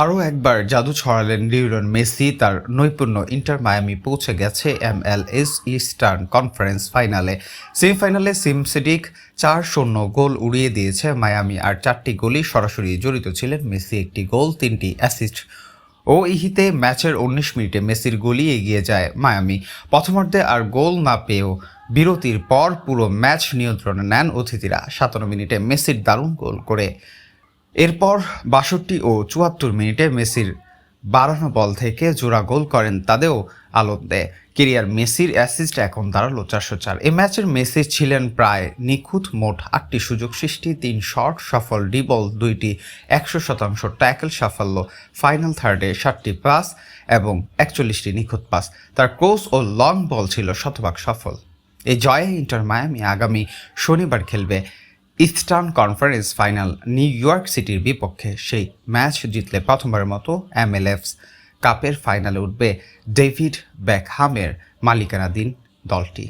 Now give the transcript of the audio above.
আরও একবার জাদু ছড়ালেন লিওনেল মেসি, তার নৈপুণ্য ইন্টার মায়ামি পৌঁছে গেছে M L S Eastern Conference ফাইনালে। সেমিফাইনালে সিমসিডিক চার শূন্য গোল উড়িয়ে দিয়েছে মায়ামি, আর চারটি গোলই সরাসরি জড়িত ছিলেন মেসি, একটি গোল, তিনটি অ্যাসিস্ট। ও ইহিতে ম্যাচের উনিশ মিনিটে মেসির গোলই এগিয়ে যায় মায়ামি। প্রথমার্ধে আর গোল না পেয়েও বিরতির পর পুরো ম্যাচ নিয়ন্ত্রণে নেন অতিথিরা। সাতান্ন মিনিটে মেসির দারুণ গোল করে এরপর বাষট্টি ও চুয়াত্তর মিনিটে মেসির বাড়ানো বল থেকে জোড়া গোল করেন তাদেরও আলোত দেয় কেরিয়ার মেসির অ্যাসিস্ট এখন দাঁড়াল চারশো চার। এ ম্যাচের মেসি ছিলেন প্রায় নিখুঁত মোট আটটি সুযোগ সৃষ্টি, তিন শট সফল ডিবল দুইটি একশো শতাংশ ট্যাকেল সাফল্য ফাইনাল থার্ডে ষাটটি পাস এবং একচল্লিশটি নিখুঁত পাস তার ক্রস ও লং বল ছিল শতভাগ সফল। এই জয়ে ইন্টার মায়ামি আগামী শনিবার খেলবে Eastern Conference final New York সিটির বিপক্ষে সেই ম্যাচ জিতলে প্রথমবারের মতো এমএলএফস কাপের ফাইনালে উঠবে ডেভিড ব্যাকহামের মালিকানাধীন দলটি।